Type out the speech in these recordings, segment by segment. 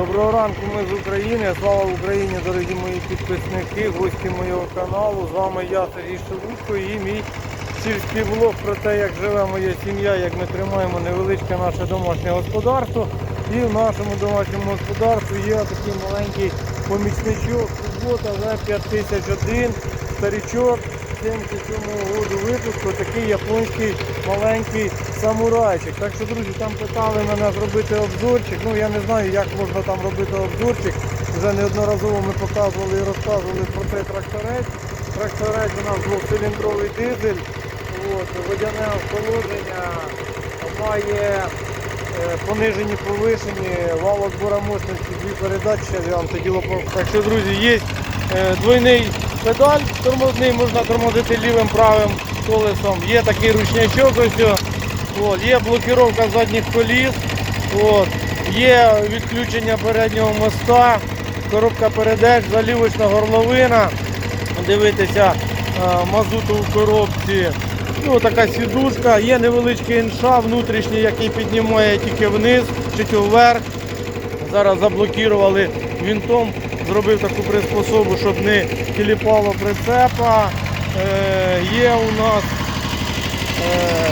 Доброго ранку, ми з України. Слава Україні, дорогі мої підписники, гості моєго каналу. З вами я, Сергій Шелудько і мій сільський блог про те, як живе моя сім'я, як ми тримаємо невеличке наше домашнє господарство. І в нашому домашньому господарстві є такий маленький помічничок Субота В5001, старичок 77-го року випуску, такий японський маленький самурайчик. Так що, друзі, там питали мене зробити обзорчик. Ну я не знаю, як можна там робити обзорчик. Вже неодноразово ми показували і розказували про цей тракторець. Тракторець у нас двохциліндровий дизель, от, водяне охолодження, має е, понижені, повишені, вал отбора мощності, дві передачі, зараз я вам це діло. Так що, друзі, є е, двойний педаль тормозний, можна тормозити лівим правим колесом. Є такий ручнячок ось. От, є блокировка задніх коліс, от, є відключення переднього моста, коробка передач, залівочна горловина. Дивитися е, мазуту в коробці. Ну, така сідушка, є невеличкий інша внутрішній, який піднімає тільки вниз чи вверх. Зараз заблокували вінтом, зробив таку приспособу, щоб не тіліпало прицепа. Е, є у нас е,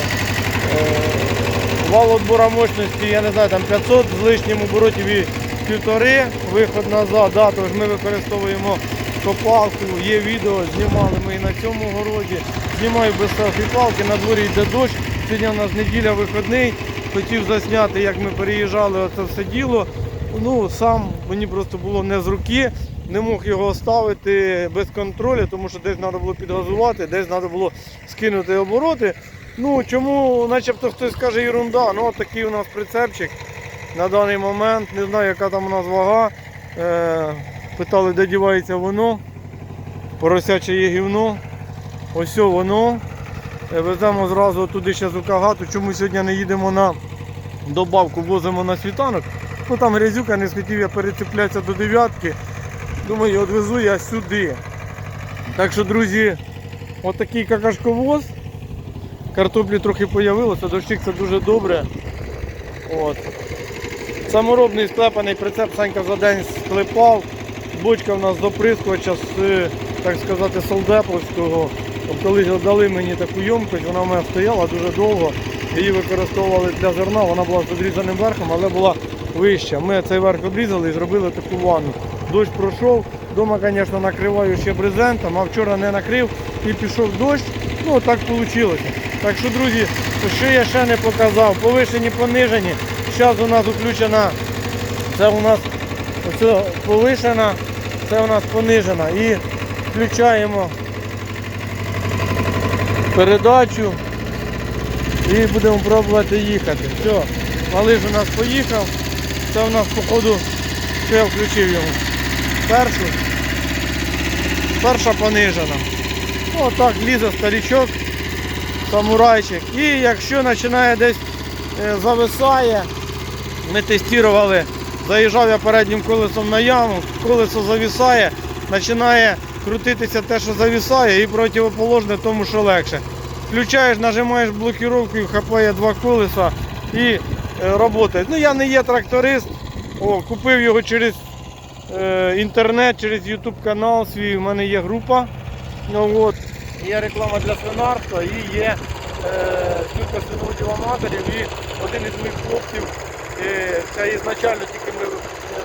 е, вал отбора мощності, я не знаю, там 500 з лишнім оборотів і півтори, виход назад, да, тож ми використовуємо копалку, є відео, знімали ми і на цьому городі. Знімаю без селфі-палки, на дворі йде дощ, сьогодні у нас неділя вихідний, хотів засняти, як ми переїжджали оце все діло. Ну, сам мені просто було не з руки, не мог його оставити без контролю, тому що десь треба було підгазувати, десь треба було скинути обороти. Ну, чому, начебто хтось скаже ерунда, ну от такий у нас прицепчик на даний момент, не знаю, яка там у нас вага. Е, питали, де дівається воно, поросяче є гівно. Ось воно. Е, Веземо зразу туди ще з Укагату. Чому сьогодні не їдемо на добавку, возимо на світанок. Ну там грязюка, не схотів я перецеплятися до дев'ятки. Думаю, відвезу я сюди. Так що, друзі, отакий какашковоз. Картоплі трохи появилося, дощик це дуже добре. От. Саморобний склепаний прицеп Санька за день склепав. Бочка в нас до прискувача з, так сказати, солдеповського. От Колись дали мені таку ємкость, вона в мене стояла дуже довго. Її використовували для зерна, вона була з обрізаним верхом, але була вища. Ми цей верх обрізали і зробили таку ванну. Дощ пройшов, вдома, звісно, накриваю ще брезентом, а вчора не накрив і пішов дощ. Ну так вийшло. Так що, друзі, що я ще не показав, повишені, понижені. Зараз у нас включена, це у нас оце повишена, це у нас понижена. І включаємо передачу і будемо пробувати їхати. Все, малиш у нас поїхав. Це у нас походу, що я включив йому. Першу. Перша понижена. Ну, отак лізе старічок, самурайчик. І якщо починає десь е, зависає, ми тестували, заїжджав я переднім колесом на яму, колесо зависає, починає крутитися те, що зависає, і противоположне тому, що легше. Включаєш, нажимаєш блокировку, і хапає два колеса і е. Ну я не є тракторист, О, купив його через е, інтернет, через YouTube канал свій, у мене є група. Ну, от. Є реклама для свинарства і є е, кілька свиноводів аматорів і один із моїх хлопців, е, це ізначально тільки ми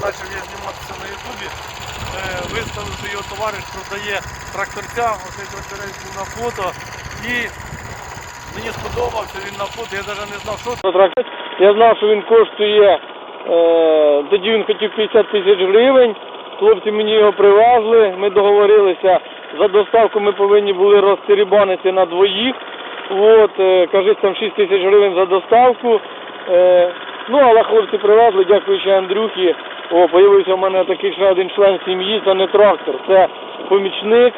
почав я зніматися на Ютубі, е, виставив, що його товариш продає тракторця, оцей тракторець був на фото. І мені сподобався він на фото, я навіть не знав, що це. Я знав, що він коштує, е, тоді він хотів 50 тисяч гривень. Хлопці мені його привезли, ми договорилися. За доставку ми повинні були розтерібанити на двоїх. От, е, кажуть, там 6 тисяч гривень за доставку. Е, ну, але хлопці привезли, дякуючи Андрюхі. О, появився в мене такий ще один член сім'ї, це не трактор, це помічник.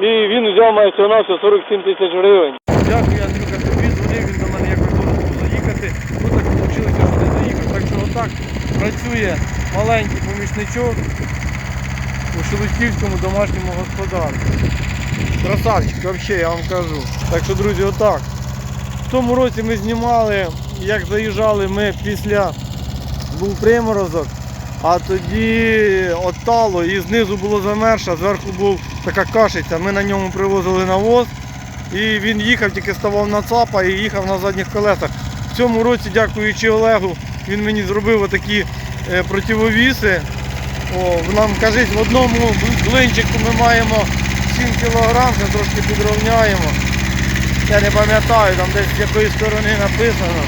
І він взяв всього на 47 тисяч гривень. Дякую, Андрюха, тобі дзвонив, він до мене якось должен був заїхати. Ну так вийшло, що не заїхав. Так що отак працює маленький помічничок у Шелудьківському домашньому господарстві. Красавчик, взагалі, я вам кажу. Так що, друзі, отак. В тому році ми знімали, як заїжджали ми після був приморозок. а тоді оттало і знизу було замерше, а зверху був така кашиця. Ми на ньому привозили навоз. І він їхав, тільки ставав на ЦАПа і їхав на задніх колесах. В цьому році, дякуючи Олегу, він мені зробив отакі е, противовіси. О, нам кажуть, в одному блинчику ми маємо 7 кг, це трошки підрівняємо. Я не пам'ятаю, там десь з якої сторони написано.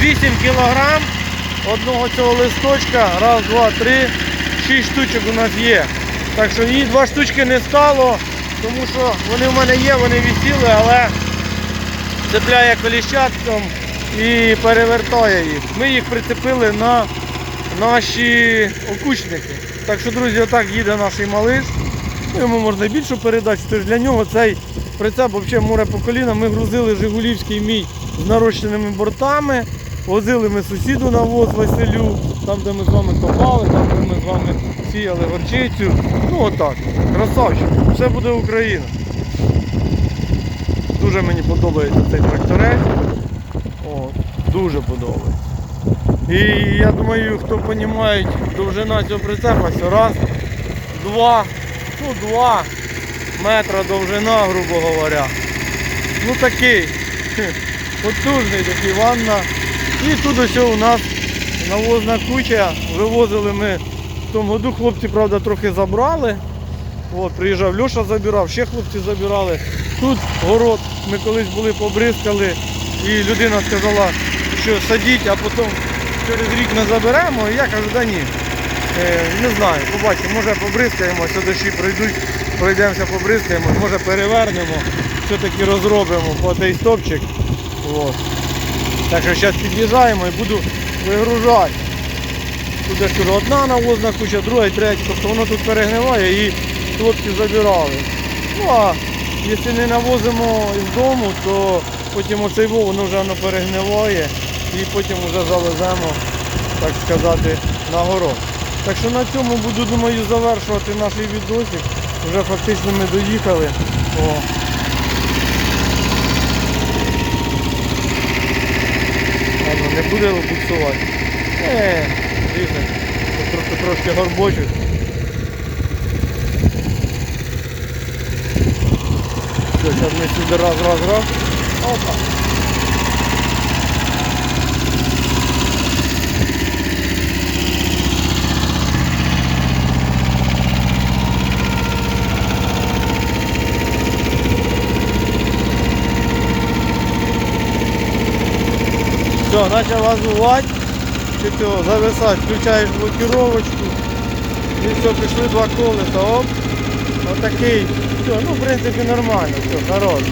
Вісім кілограм одного цього листочка. Раз, два, три, шість штучок у нас є. Так що їй два штучки не стало, тому що вони в мене є, вони висіли, але цепляє коліщатком і перевертає їх. Ми їх прицепили на наші окучники. Так що, друзі, отак їде наш малиш. Ну, Йому можна більшу передати, тож для нього цей прицеп взагалі море по коліна. Ми грузили Жигулівський мій з нарощеними бортами. Возили ми сусіду на воз Василю, там де ми з вами копали, там де ми з вами сіяли горчицю. Ну отак. Красавчик. Все буде Україна. Дуже мені подобається цей тракторець. Дуже подобається. І я думаю, хто розуміє довжина цього прицепа, раз, два, ну два метра довжина, грубо говоря. Ну такий потужний такий ванна. І тут ось у нас навозна куча. Вивозили ми в тому году, хлопці, правда, трохи забрали. От, приїжджав Льоша забирав, ще хлопці забирали. Тут город ми колись були, побризкали, і людина сказала, що садіть, а потім через рік ми заберемо. І я кажу, да ні. Е, не знаю, побачимо, може побризкаємо, що дощі прийдуть, пройдемося, побризкаємо, може перевернемо, все-таки розробимо по той стопчик. От. Так що зараз під'їжджаємо і буду вигружати. Тут ж одна навозна куча, друга третя. Тобто воно тут перегниває і забирали. Ну а якщо не навозимо із дому, то потім оцей вов, воно вже воно перегниває і потім вже завеземо, так сказати, на город. Так що на цьому буду, думаю, завершувати наш відосик. Вже фактично ми доїхали. О. Не буде буксувати. Е, дійсно, трохи трошки горбочок. Все, зараз ми сюди раз, раз, раз. Опа. Все, чи то зависати, включаєш блокировочку. І все, пішли два колеса, оп. Отакий. Все, ну в принципі нормально, все, хорош.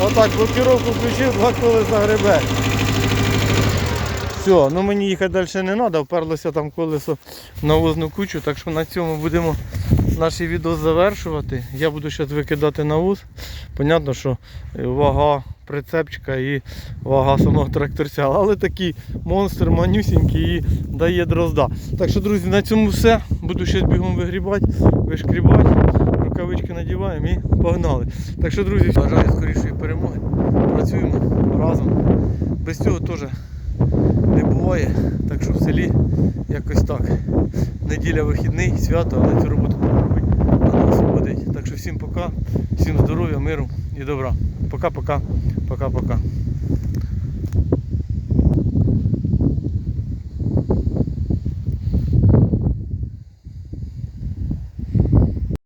Отак блокировку включив, два колеса гребе. Все, ну мені їхати далі не треба, вперлося там колесо на возну кучу, так що на цьому будемо наш відео завершувати. Я буду зараз викидати на вуз. Понятно, що е, вага прицепчика і вага самого тракторця, але такий монстр манюсінький і дає дрозда. Так що, друзі, на цьому все. Буду зараз бігом вигрібати, вишкрібати, рукавички надіваємо і погнали. Так що, друзі, бажаю скорішої перемоги. Працюємо разом. Без цього теж не буває. Так що в селі якось так. Неділя вихідний, свято, але цю роботу треба освободити. Так що всім пока, всім здоров'я, миру і добра. Пока-пока, пока-пока.